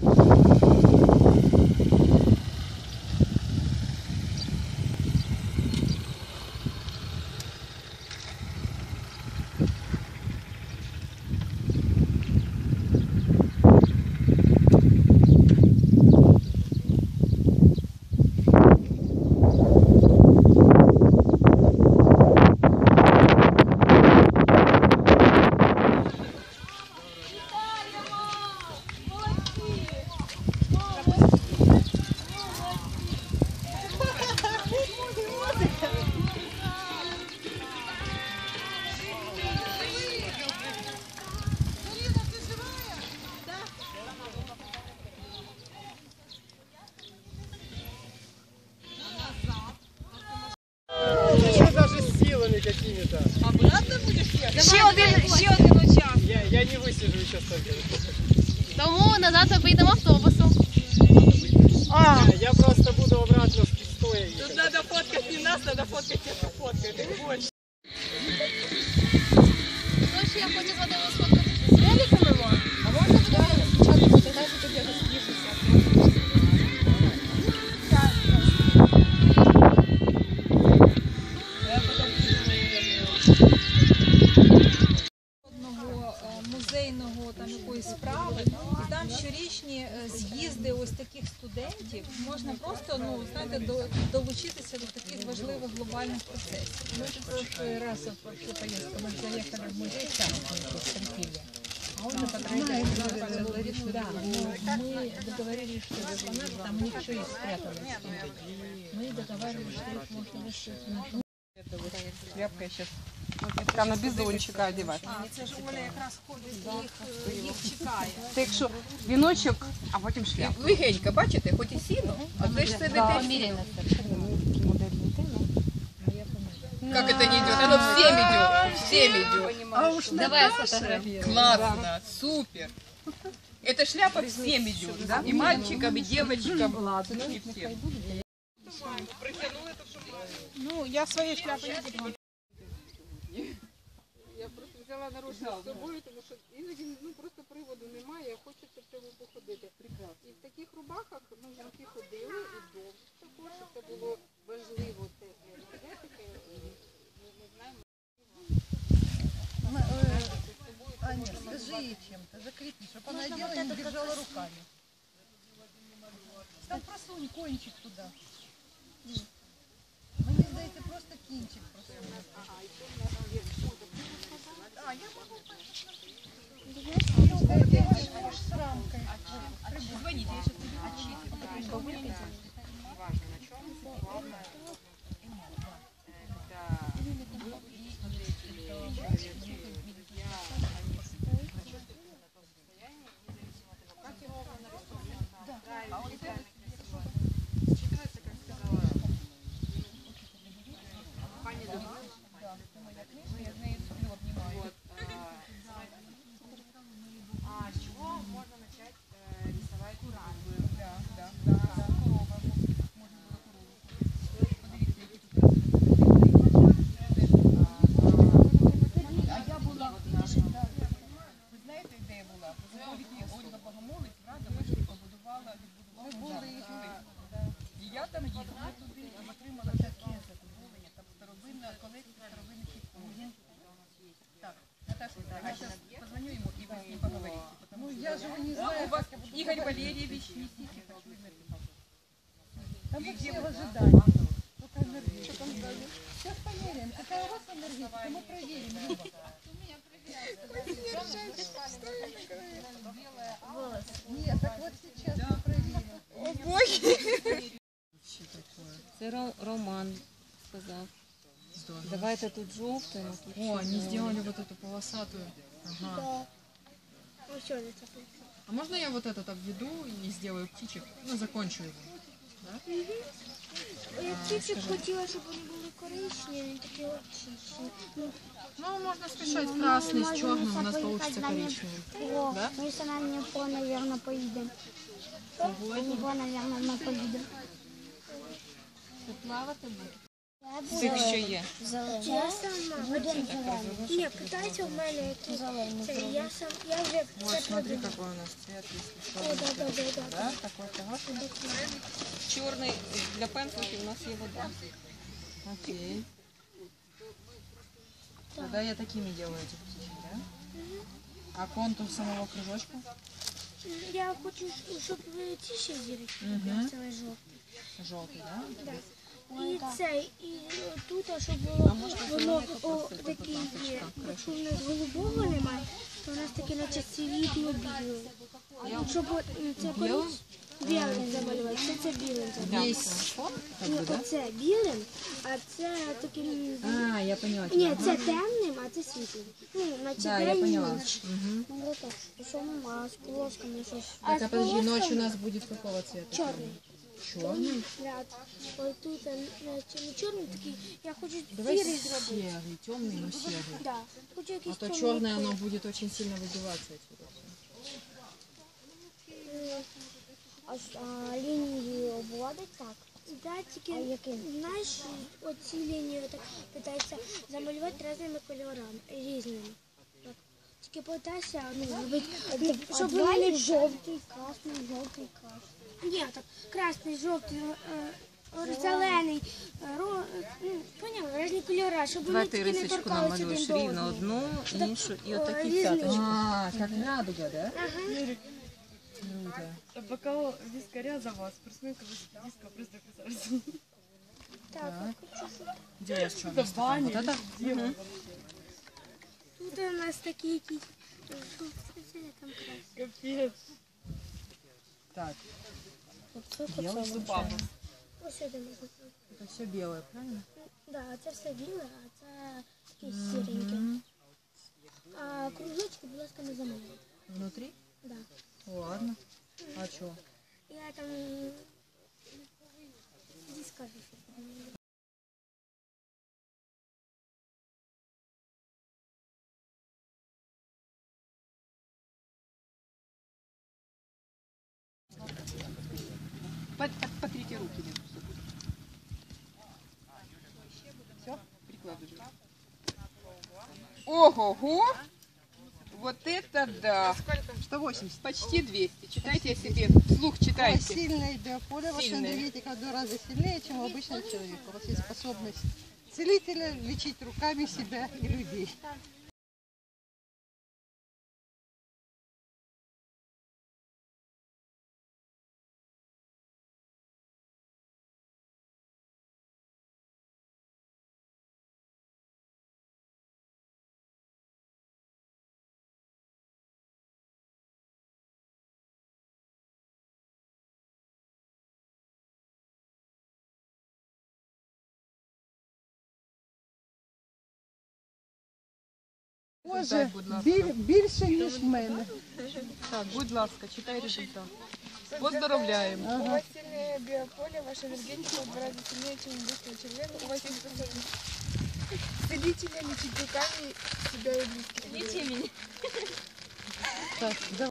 you с силами какими-то. Ще один, ще один участок. Я, я не высижу сейчас только. Тому назад ми поїдемо автобусом. А, я просто буду обратно стоя ехать. Надо фоткать не нас, надо фоткать тех, кто фоткает. Их больше. Тож я хочу з вами сфоткати з великами, а можна буде спочатку фотографію, тоді я музейного там якоїсь справи, і там щорічні е, з'їзди ось таких студентів можна просто ну знаєте до, долучитися до таких важливих глобальних процесів. Мы же в прошлый раз, в прошлую поездку, мы заехали в музей Шахматов в Трипиле. А он же потратил да, мы договорились, что там у них еще есть спрятанные Мы договаривались, что их можно выставить. Тряпка сейчас. Там на бізончика одягати. А це ж Оля якраз ходить їх, е, їх чекає. Це якщо віночок, а потім шляпа. Легенько, бачите, хоч і сіно, а це ж це не те. Как это не идет? Оно всем идет, всем идет. Давай сфотографію. Классно, супер. Эта шляпа всем идет, да? И мальчикам, и девочкам, и всем. Ну я своєю шляпою не буду. Взяла наручник з собою, тому що іноді ну просто приводу немає, хочеться в цьому походити. І в таких рубахах ми жінки ходили і довго також, це було важливо це для енергетики. Ми, знаємо. Аня, скажи ей чем-то, закрепи, чтобы она одела и не держала руками. Там просунь кончик туда. Мені здається, просто кінчик просунути. А, я могу Ты с рамкой. Звоните, я сейчас отчитываю. Ну, я же не знаю, У вас Игорь Валерьевич. Там все в ожидании. Только энергия. Что там сзади? Сейчас померяем. Какая у вас энергетика? Мы проверим. Нет, так вот сейчас мы проверим. Це Ро- Роман сказав. Давайте тут жовтим. а О, они сделали вот эту полосатую. Ага. А можно я вот этот обведу и сделаю птичек? Ну, закончу его. Я тільки хотіла, щоб вони були коричневі, такі очищені. Ну, можно смешать красный с черным, у нас получится коричневый. О, Да? ми з нами в по, наверное, поїдемо. В по, наверное, ми поїдемо. Це плавати буде? З тих, що є. Я сама. Ні, питайте у мене які. Це я сам, я вже Вот, це смотри, придумала. какой у нас цвет, если О, что. да, да, да, да. Да, такой хороший. Чорний для пензликів у нас є вода. Окей. Тогда я такими делаю эти птички, да? А контур самого кружочка? Я хочу, щоб ви ці ще зірочки Мгм. це жовтий. Желтый, да? Да. І це, і тут, щоб було, воно о, такий є. Якщо в нас голубого немає, то у нас таке наче світло біле. Щоб це білим? білим замалювати, це, це білим замалювати. Ну, оце білим, а це таким... А, я поняла. Ні, це темним, а це світлим. Ну, наче Да, я поняла. граніт. Мгм. Ну, так, що нема, з полосками щось. Так, а подожди, ночь у нас будет какого цвета? Чорний. Черный? Ряд. Ось тут е, наче не чорний такий, я хочу Давай сірий зробити. серый, темный, но серый. Да. Хочу А якийсь то темний черное, колір. оно будет очень сильно выбиваться отсюда. Е, А, ж- а лінії обводить так? Да, тільки, знаєш, оці лінії так питаються замалювати різними кольорами, різними. Так. Тільки питайся, ну, робити, ну, щоб вони не жовтий, красний, жовтий, красний. Ні, так, красний, жовтий, е, е, зелений, е, ро, ну, поняла, різні кольори, щоб вони ти тільки не рисочку торкалися один намалюєш до рівно одного. одну, іншу і отакі різні. А, как радуга, да? Ага. Круто. А пока вискаря за вас, присмейка диска просто красавица. Так, я хочу, щоб Где у вас черный стакан? Вот это? Мгм. Тут у нас такі якісь. Там? Капец. Так, Оце белый оце. зубами. Ось сюди можна. Это все белое, правильно? Да, це все біле, а це якісь сіреньке. А кружочки, будь ласка, не замовляйте. Внутри? Да. Ладно. А что? Потрите руки. Все, прикладываю. Ого-го! Вот это да! 180. Почти 200. Читайте о себе. Вслух читайте. Сильное биополе, ваша Сильное. энергетика в два раза сильнее, чем у обычного человека. У вас есть способность целителя лечить руками себя и людей. Боже, біль, більше, ніж в мене. Так, будь ласка, читай результат. Поздравляємо. У вас сильное биополе, ваша энергетика в два раза сильнее, чем у обычного человека. У вас есть способность целителя лечить руками себя и близких. Лічи мені. Так, давай.